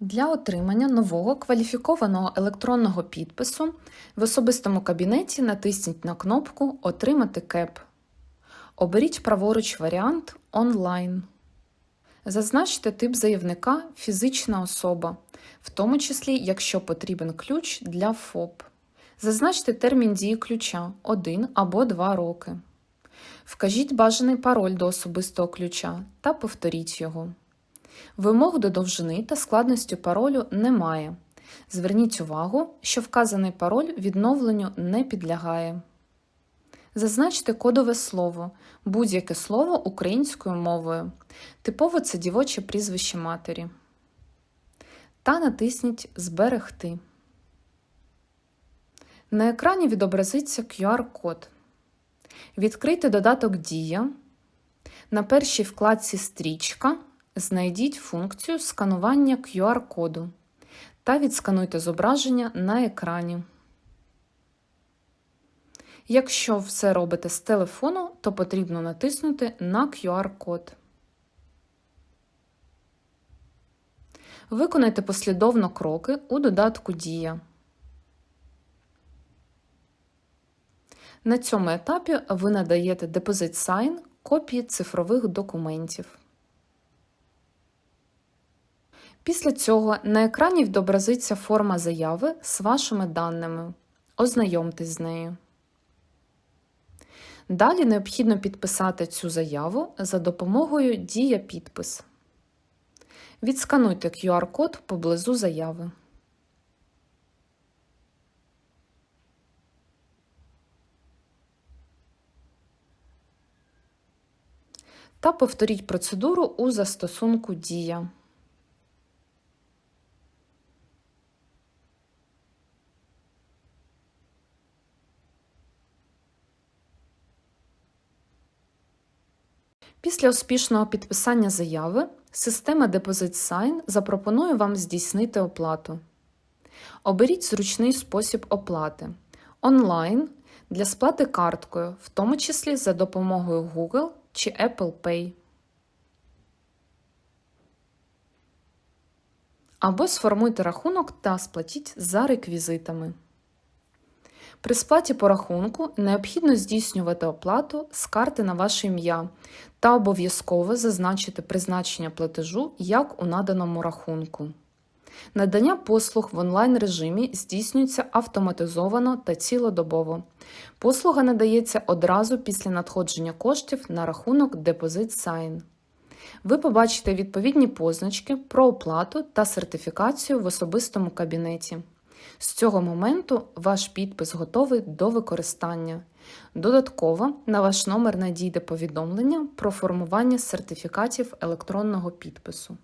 Для отримання нового кваліфікованого електронного підпису в особистому кабінеті натисніть на кнопку Отримати КЕП. Оберіть праворуч варіант Онлайн. Зазначте тип заявника фізична особа, в тому числі, якщо потрібен ключ для ФОП. Зазначте термін дії ключа 1 або 2 роки. Вкажіть бажаний пароль до особистого ключа та повторіть його. Вимог до довжини та складності паролю немає. Зверніть увагу, що вказаний пароль відновленню не підлягає. Зазначте кодове слово, будь-яке слово українською мовою. Типово це дівоче прізвище матері. Та натисніть Зберегти. На екрані відобразиться QR-код. Відкрийте додаток Дія. На першій вкладці Стрічка знайдіть функцію сканування QR-коду та відскануйте зображення на екрані. Якщо все робите з телефону, то потрібно натиснути на QR-код. Виконайте послідовно кроки у додатку Дія. На цьому етапі ви надаєте Deposit Sign копії цифрових документів. Після цього на екрані відобразиться форма заяви з вашими даними. Ознайомтесь з нею. Далі необхідно підписати цю заяву за допомогою Дія підпис. Відскануйте QR-код поблизу заяви. Та повторіть процедуру у застосунку Дія. Після успішного підписання заяви система Deposit Sign запропонує вам здійснити оплату. Оберіть зручний спосіб оплати онлайн для сплати карткою, в тому числі за допомогою Google чи Apple Pay. Або сформуйте рахунок та сплатіть за реквізитами. При сплаті по рахунку необхідно здійснювати оплату з карти на ваше ім'я та обов'язково зазначити призначення платежу як у наданому рахунку. Надання послуг в онлайн режимі здійснюється автоматизовано та цілодобово. Послуга надається одразу після надходження коштів на рахунок Deposit Sign. Ви побачите відповідні позначки про оплату та сертифікацію в особистому кабінеті. З цього моменту ваш підпис готовий до використання. Додатково на ваш номер надійде повідомлення про формування сертифікатів електронного підпису.